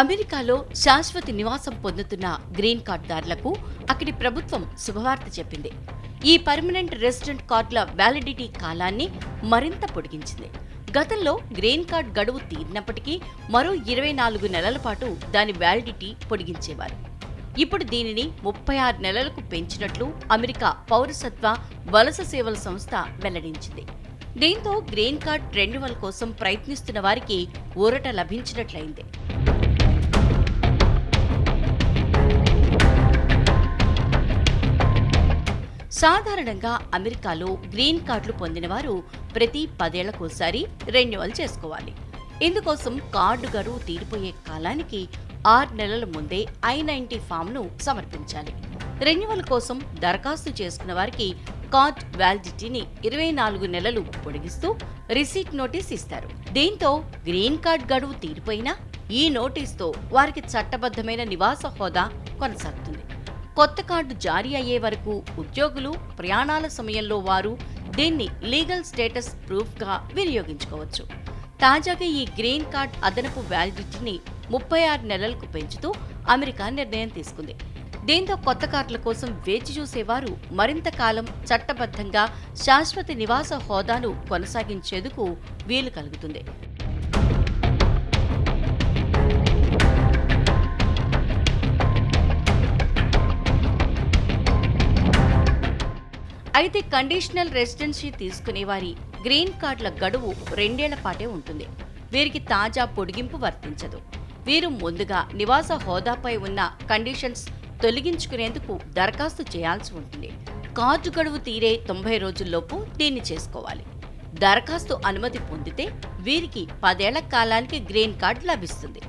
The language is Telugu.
అమెరికాలో శాశ్వత నివాసం పొందుతున్న గ్రీన్ కార్డుదారులకు అక్కడి ప్రభుత్వం శుభవార్త చెప్పింది. ఈ పర్మనెంట్ రెసిడెంట్ కార్డుల వ్యాలిడిటీ కాలాన్ని మరింత పొడిగించింది. గతంలో గ్రీన్ కార్డ్ గడువు తీరినప్పటికీ మరో ఇరవై నాలుగు నెలల పాటు దాని వ్యాలిడిటీ పొడిగించేవారు. ఇప్పుడు దీనిని ముప్పై ఆరు నెలలకు పెంచినట్లు అమెరికా పౌరసత్వ వలస సేవల సంస్థ వెల్లడించింది. దీంతో గ్రీన్ కార్డ్ రెన్యువల్ కోసం ప్రయత్నిస్తున్న వారికి ఊరట లభించినట్లయింది. సాధారణంగా అమెరికాలో గ్రీన్ కార్డులు పొందినవారు ప్రతి పదేళ్ళకోసారి రెన్యువల్ చేసుకోవాలి. ఇందుకోసం కార్డు గడువు తీరిపోయే కాలానికి ఆరు నెలల ముందే ఐ నైన్టీ ఫామ్ను సమర్పించాలి. రెన్యువల్ కోసం దరఖాస్తు చేసుకున్న వారికి కార్డ్ వ్యాలిడిటీని ఇరవై నాలుగు నెలలు పొడిగిస్తూ రిసీట్ నోటీస్ ఇస్తారు. దీంతో గ్రీన్ కార్డ్ గడువు తీరిపోయినా ఈ నోటీస్తో వారికి చట్టబద్ధమైన నివాస హోదా కొనసాగుతుంది. కొత్త కార్డు జారీ అయ్యే వరకు ఉద్యోగులు ప్రయాణాల సమయంలో వారు దీన్ని లీగల్ స్టేటస్ ప్రూఫ్గా వినియోగించుకోవచ్చు. తాజాగా ఈ గ్రీన్ కార్డ్ అదనపు వ్యాలిడిటీని ముప్పై ఆరు నెలలకు పెంచుతూ అమెరికా నిర్ణయం తీసుకుంది. దీంతో కొత్త కార్డుల కోసం వేచి చూసేవారు మరింత కాలం చట్టబద్ధంగా శాశ్వత నివాస హోదాను కొనసాగించేందుకు వీలు కలుగుతుంది. అయితే కండిషనల్ రెసిడెన్సీ తీసుకునే వారి గ్రీన్ కార్డుల గడువు రెండేళ్ళ పాటే ఉంటుంది. వీరికి తాజా పొడిగింపు వర్తించదు. వీరు ముందుగా నివాస హోదాపై ఉన్న కండిషన్స్ తొలగించుకునేందుకు దరఖాస్తు చేయాల్సి ఉంటుంది. కార్డు గడువు తీరే తొంభై రోజుల్లోపు దీన్ని చేసుకోవాలి. దరఖాస్తు అనుమతి పొందితే వీరికి పదేళ్ళ కాలానికి గ్రీన్ కార్డు లభిస్తుంది.